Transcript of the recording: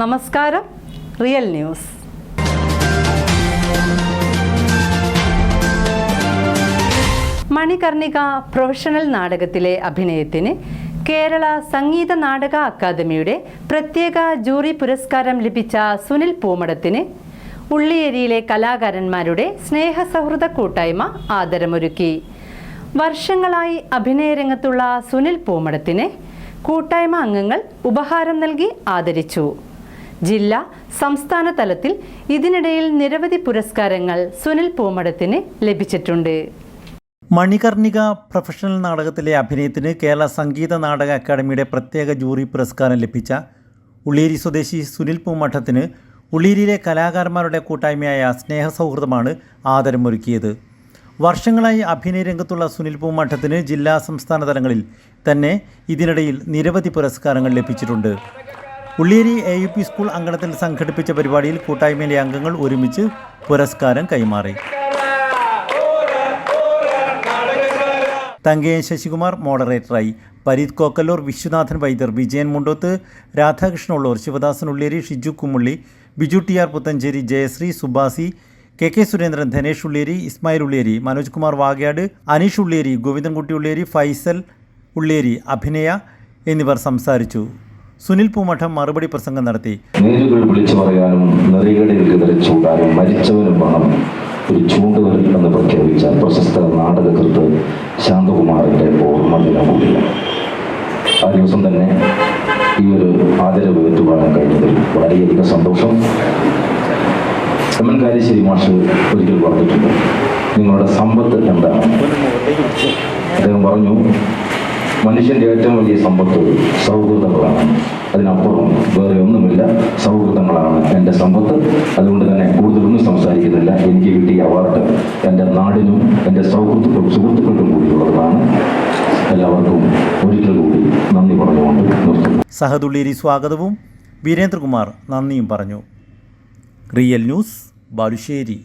നമസ്കാരം. Real news. Manikarnika professional നാടകത്തിലെ അഭിനയത്തിന് കേരള സംഗീത നാടക അക്കാദമിയുടെ പ്രത്യേക ജൂറി പുരസ്കാരം ലഭിച്ച സുനിൽ പൂമടത്തിന് ഉള്ളിയേരിയിലെ കലാകാരന്മാരുടെ സ്നേഹസൗഹൃദ കൂട്ടായ്മ ആദരമൊരുക്കി. വർഷങ്ങളായി അഭിനയരംഗത്തുള്ള സുനിൽ പൂമടത്തിന് കൂട്ടായ്മ അംഗങ്ങൾ ഉപഹാരം നൽകി ആദരിച്ചു. ജില്ലാ സംസ്ഥാന തലത്തിൽ ഇതിനിടയിൽ നിരവധി പുരസ്കാരങ്ങൾ സുനിൽ പൂമടത്തിന് ലഭിച്ചിട്ടുണ്ട്. മണികർണിക പ്രൊഫഷണൽ നാടകത്തിലെ അഭിനയത്തിന് കേരള സംഗീത നാടക അക്കാദമിയുടെ പ്രത്യേക ജൂറി പുരസ്കാരം ലഭിച്ച ഉള്ളേരി സ്വദേശി സുനിൽ പൂമഠത്തിന് ഉള്ളേരിയിലെ കലാകാരന്മാരുടെ കൂട്ടായ്മയായ സ്നേഹസൗഹൃദമാണ് ആദരമൊരുക്കിയത്. വർഷങ്ങളായി അഭിനയ രംഗത്തുള്ള സുനിൽ പൂമഠത്തിന് ജില്ലാ സംസ്ഥാന തലങ്ങളിൽ തന്നെ ഇതിനിടയിൽ നിരവധി പുരസ്കാരങ്ങൾ ലഭിച്ചിട്ടുണ്ട്. Ulleri A U P school അങ്കണത്തിൽ സംഘടിപ്പിച്ച പരിപാടിയിൽ കൂട്ടായ്മയിലെ അംഗങ്ങൾ ഒരുമിച്ച് പുരസ്കാരം കൈമാറി. Thankayan Sasikumar മോഡറേറ്ററായി. Pareeth Kokkallur Viswanathan Vaidyar Vijayan Mundoth Radhakrishna Ulloor Sivadasan Ulliyeri Shiju Kummulli Biju T R Puthanchery Jayasree Subasi K K Surendran Dhanesh Ulliyeri Ismail Ulliyeri Manoj Kumar Vagyad Aneesh Ulliyeri Govindankutty Ulliyeri Faisal Ulliyeri Abhinaya എന്നിവർ സംസാരിച്ചു. സുനിൽ പൂമഠം മറുപടി പ്രസംഗം നടത്തി. വിളിച്ചു പറയാനും വേണം ഒരു ചൂണ്ടുവരൽ എന്ന് പ്രഖ്യാപിച്ച പ്രശസ്ത നാടകകൃത്ത് ശാന്തകുമാറിന്റെ ഓർമ്മ ദിനമാണ് ആ ദിവസം തന്നെ ഈ ഒരു ആദരവ് ഏറ്റുപാടാൻ കഴിഞ്ഞതിൽ വളരെയധികം സന്തോഷം. എം എൻ കാരിശ്ശേരി മാഷ് ഒരിക്കൽ പറഞ്ഞിട്ടുണ്ട്. നിങ്ങളുടെ സമ്പത്ത് എന്താണ്? അദ്ദേഹം പറഞ്ഞു ഏറ്റവും വലിയ സമ്പത്ത് സൗഹൃദങ്ങളാണ് അതിനപ്പുറം വേറെ ഒന്നുമില്ല. സൗഹൃദങ്ങളാണ് എന്റെ സമ്പത്ത്. അതുകൊണ്ട് തന്നെ കൂടുതലൊന്നും സംസാരിക്കുന്നില്ല. എനിക്ക് കിട്ടിയ അവാർഡ് എന്റെ നാടിനും എന്റെ സൗഹൃദ സുഹൃത്തുക്കൾക്കും കൂടിയുള്ളതാണ് എല്ലാവർക്കും ഒരിക്കൽ കൂടി നന്ദി പറഞ്ഞുകൊണ്ട് നിർത്തുന്നു. സഹദുള്ളേരി സ്വാഗതവും. വീരേന്ദ്രകുമാർ നന്ദിയും പറഞ്ഞു. Real news Balussery.